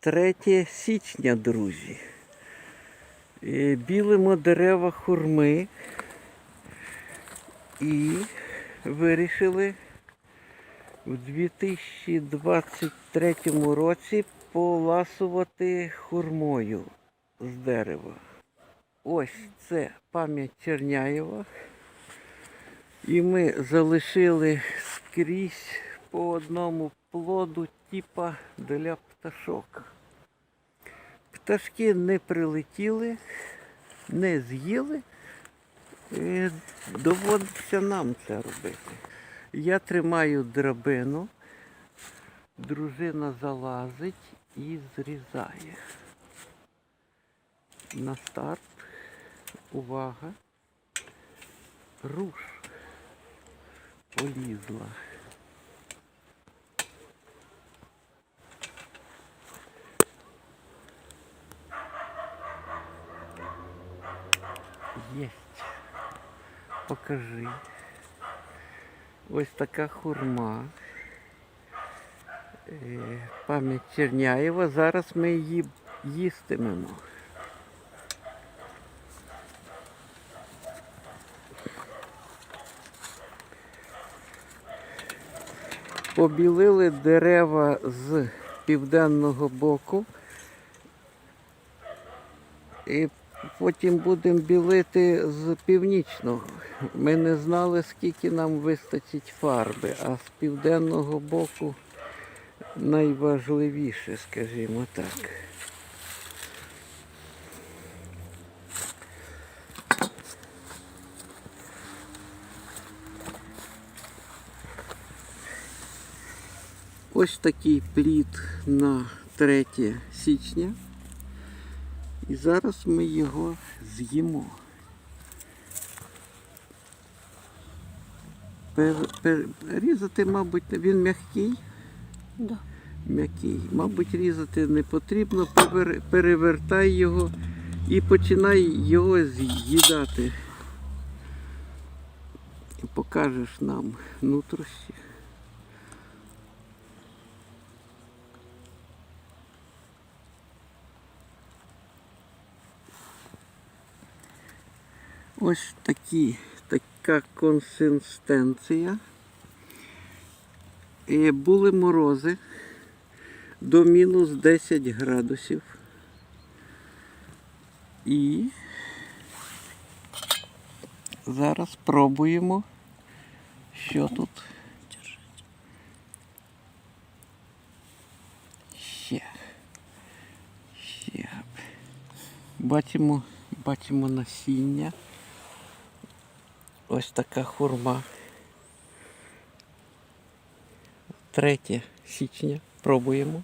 3 січня, друзі. Е, Білимо дерева хурми і вирішили в 2023 році поласувати хурмою з дерева. Ось це пам'ять Черняєва. І ми залишили скрізь по одному плоду типа для пташок. Пташки не прилетіли, не з'їли. Доводиться нам це робити. Я тримаю драбину, дружина залазить і зрізає. На старт. Увага. Руш. Полізла. Єсть. Покажи. Ось така хурма. Е, Пам'ять Черняєва. Зараз ми її їстимемо. Побілили дерева з південного боку. І потім будемо білити з північного. Ми не знали, скільки нам вистачить фарби, а з південного боку найважливіше, скажімо так. Ось такий плід на 3 січня. І зараз ми його з'їмо. Різати, мабуть, він м'який. Да. М'який. Мабуть, різати не потрібно. Перевер- Перевертай його і починай його з'їдати. І покажеш нам нутрощі. Ось такі, така консистенція. І були морози до мінус 10 градусів. І зараз пробуємо, що тут. Ще. Ще. Бачимо, бачимо насіння. Ось така хурма. 3 січня. Пробуємо.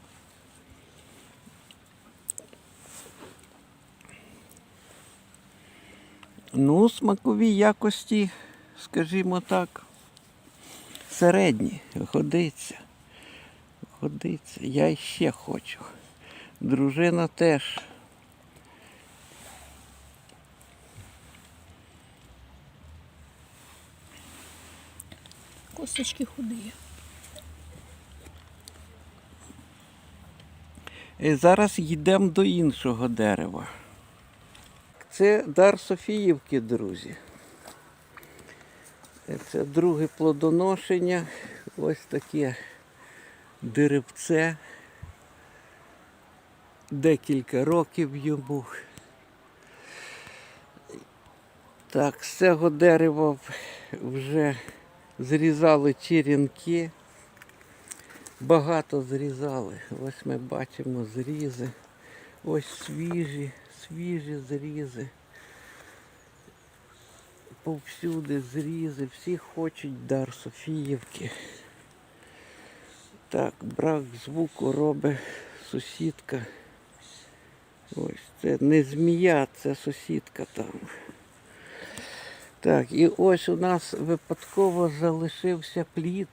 Ну, смакові якості, скажімо так, середні. Годиться. Годиться. Я ще хочу. Дружина теж. Косточки худые. І зараз йдемо до іншого дерева. Це дар Софіївки, друзі. Це друге плодоношення. Ось таке деревце. Декілька років йому. Так, з цього дерева вже зрізали черенки. Багато зрізали. Ось ми бачимо зрізи. Ось свіжі, свіжі зрізи. Повсюди зрізи. Всі хочуть дар Софіївки. Так, брак звуку робить сусідка. Ось це не змія, це сусідка там. Так, і ось у нас випадково залишився плід.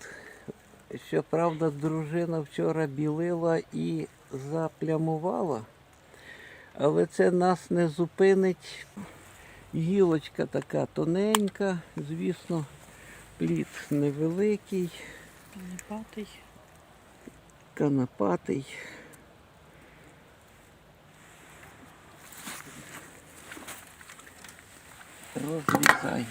Щоправда, дружина вчора білила і заплямувала, але це нас не зупинить. Гілочка така тоненька, звісно, плід невеликий, Патий. канапатий. Розрізай.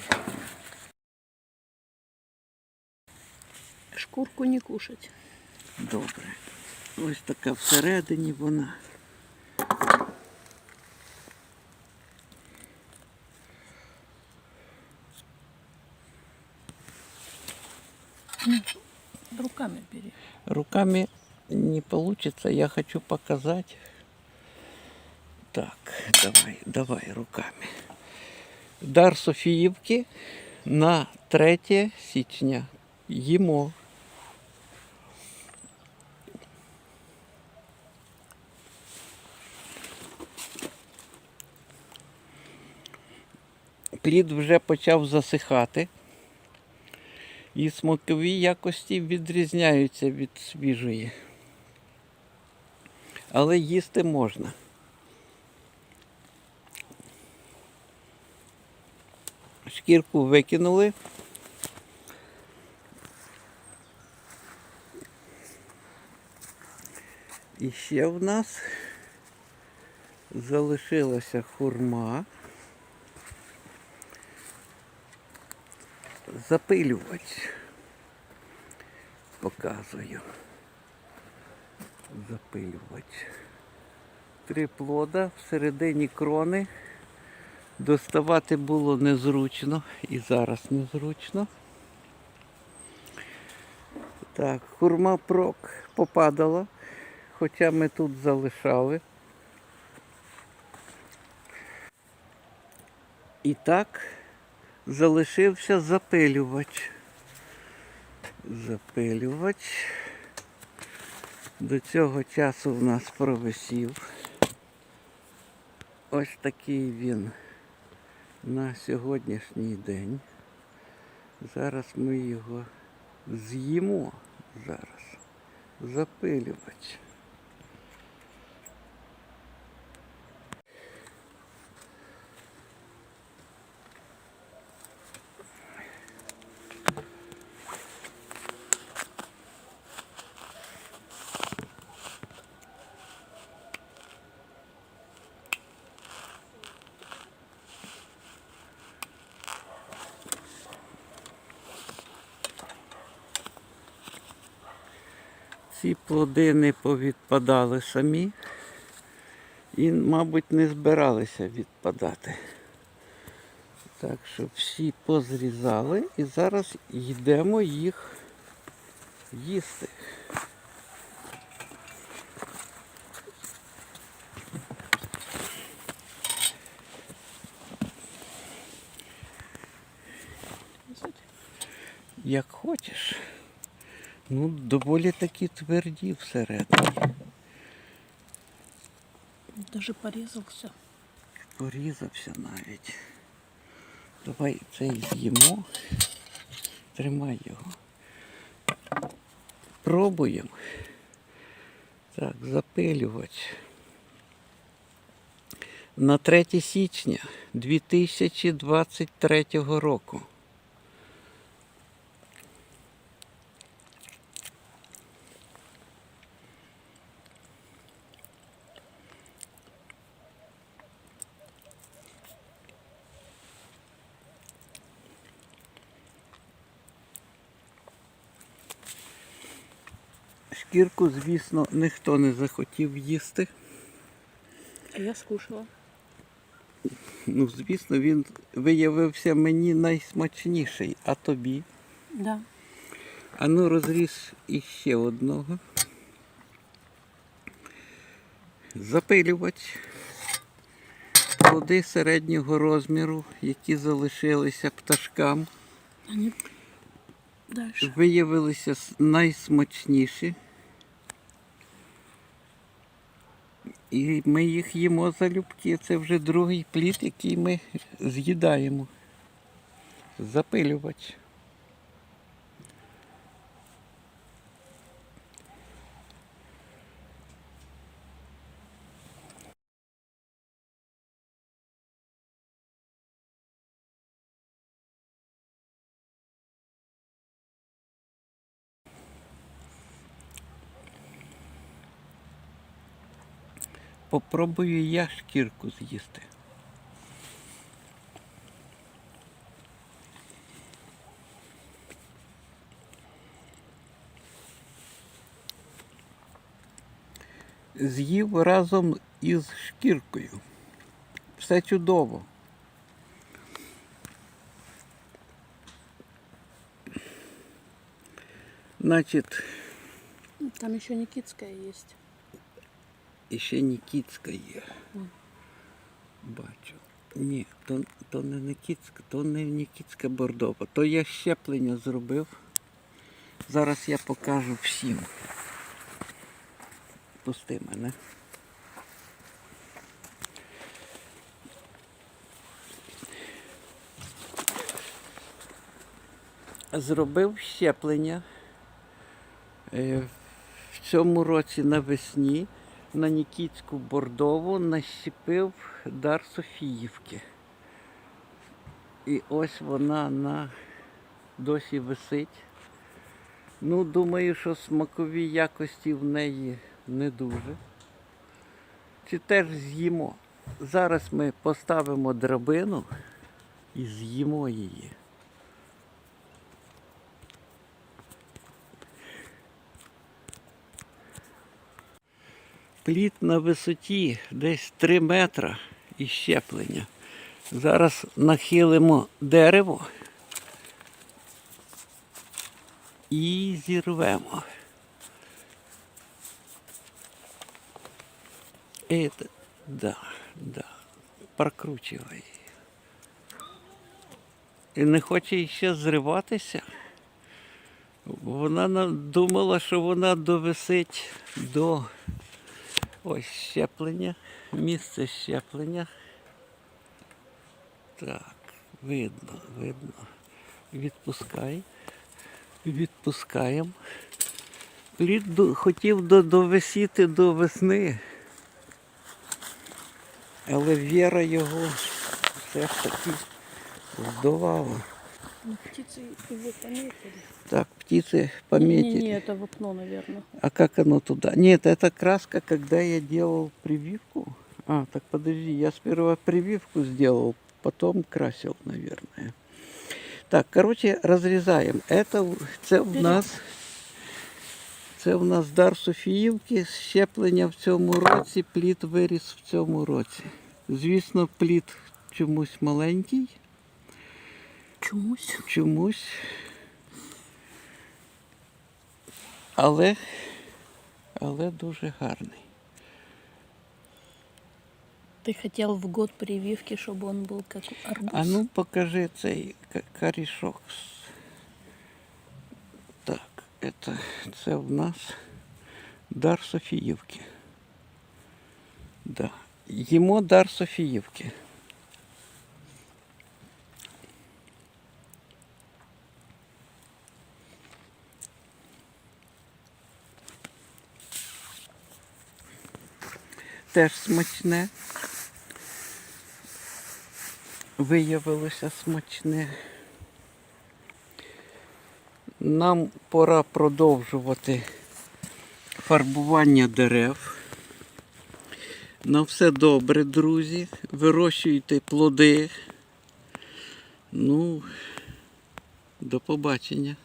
Шкурку не кушать. Добре. Ось така всередині вона. Руками бери. Руками не получится, я хочу показать. Так, давай, давай руками. Дар Софіївки на 3 січня. Їмо. Плід вже почав засихати. І смакові якості відрізняються від свіжої. Але їсти можна. Шкірку викинули. І ще в нас залишилася хурма. Запилювач. Показую. Запилювач. Три плода всередині крони. Доставати було незручно і зараз незручно. Так, хурма прок попадала, хоча ми тут залишали. І так залишився запилювач. Запилювач. До цього часу в нас провисів. Ось такий він на сьогоднішній день. Зараз ми його з'їмо. Зараз. Запилювач. Ці плоди не повідпадали самі і, мабуть, не збиралися відпадати. Так що всі позрізали і зараз йдемо їх їсти. Як хочеш. Ну, доволі такі тверді всередині. Даже порезался. Порізався навіть. Давай цей з'їмо. Тримай його. Пробуємо. Так, запилювач. На 3 січня 2023 року. Шкірку, звісно, ніхто не захотів їсти. А я скушала. Ну, звісно, він виявився мені найсмачніший, а тобі. Да. А ну розріж іще одного. Запилювач. Плоди середнього розміру, які залишилися пташкам, дальше. виявилися найсмачніші. І ми їх їмо залюбки. Це вже другий плід, який ми з'їдаємо. Запилювач. Попробую я шкірку з'їсти. З'їв разом із шкіркою. Все чудово. Значить. Там ще Нікітська є і ще Нікітська є. Бачу. Ні, то, то не Нікітська, то не Нікітська бордова. То я щеплення зробив. Зараз я покажу всім. Пусти мене. Зробив щеплення е, в цьому році навесні на Нікітську бордову нащепив дар Софіївки. І ось вона на досі висить. Ну, думаю, що смакові якості в неї не дуже. Чи теж з'їмо. Зараз ми поставимо драбину і з'їмо її. Плід на висоті десь 3 метра і щеплення. Зараз нахилимо дерево і зірвемо. Это, да, да, прокручивай. І не хоче ще зриватися. Вона на- думала, що вона довисить до ось щеплення, місце щеплення. Так, видно, видно. Відпускай. Відпускаємо. Плід хотів до, довисіти до весни. Але віра його все ж таки здувала. Ну, птицы его пометили. Так, птицы пометили. Не-не-не, это в окно, наверное. А как оно туда? Нет, это краска, когда я делал прививку. А, так подожди, я сперва прививку сделал, потом красил, наверное. Так, короче, разрезаем. Это в- це в нас. Це в нас дар Софіївки, щеплення в цьому році, плід виріс в цьому році. Звісно, плід чомусь маленький, Чумусь. чомусь. Але, але дуже гарний. Ты хотел в год прививки, чтобы он был как арбуз. А ну покажи цей ка- корішок. Так, это, це в нас дар Софіївки. Да. Їмо дар Софіївки. Теж смачне. Виявилося смачне. Нам пора продовжувати фарбування дерев. На все добре, друзі. Вирощуйте плоди. Ну, до побачення.